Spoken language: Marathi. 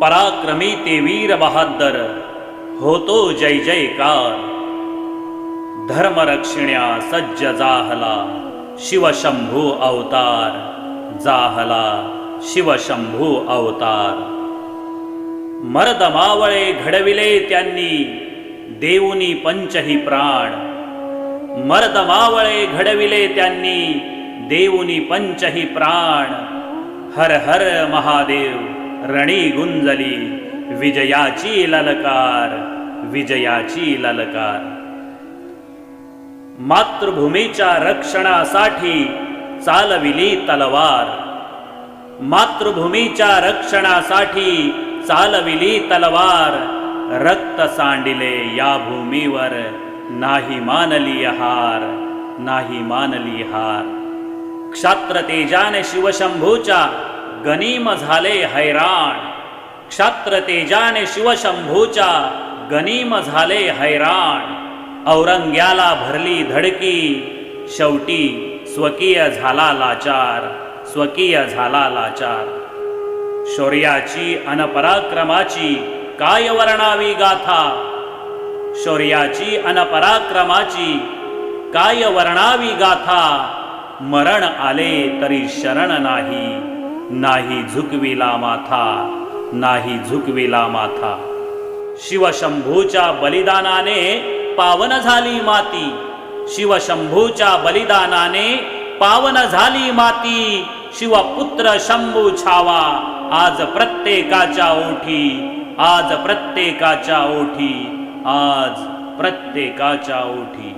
पराक्रमी ते वीर बहादर होतो जय जयकार. धर्मरक्षिण्या सज्ज जाहला शिवशंभू अवतार. जाहला शिवशंभू अवतार. मर्द मावळे घडविले त्यांनी देऊनी पंचही प्राण. मर्द मावळे घडविले त्यांनी देऊनी पंचही प्राण. हर हर महादेव रणी गुंजली विजयाची ललकार विजयाची ललकार. मातृभूमीच्या रक्षणासाठी चालविली तलवार. मातृभूमीच्या रक्षणासाठी चालविली तलवार. रक्त सांडिले या भूमीवर नाही मानली हार नाही मानली हार. क्षात्र तेजाने शिवशंभूच्या गनीम झाले हैराण. क्षात्र तेजाने शिवशंभूच्या गनीम झाले हैराण. औरंग्याला भरली धडकी शेवटी स्वकीय झाला लाचार स्वकीय झाला लाचार. शौर्याची अनपराक्रमाची काय वर्णावी गाथा? शौर्याची अनपराक्रमाची काय वर्णावी गाथा? मरण आले तरी शरण नाही. नाही झुकविला माथा नाही झुकविला माथा शिवशंभूच्या बलिदानाने पावन झाली माती. शिवशंभूच्या बलिदानाने पावन झाली माती. शिवपुत्र शंभू छावा आज प्रत्येकाच्या ओठी आज प्रत्येकाच्या ओठी आज प्रत्येकाच्या ओठी.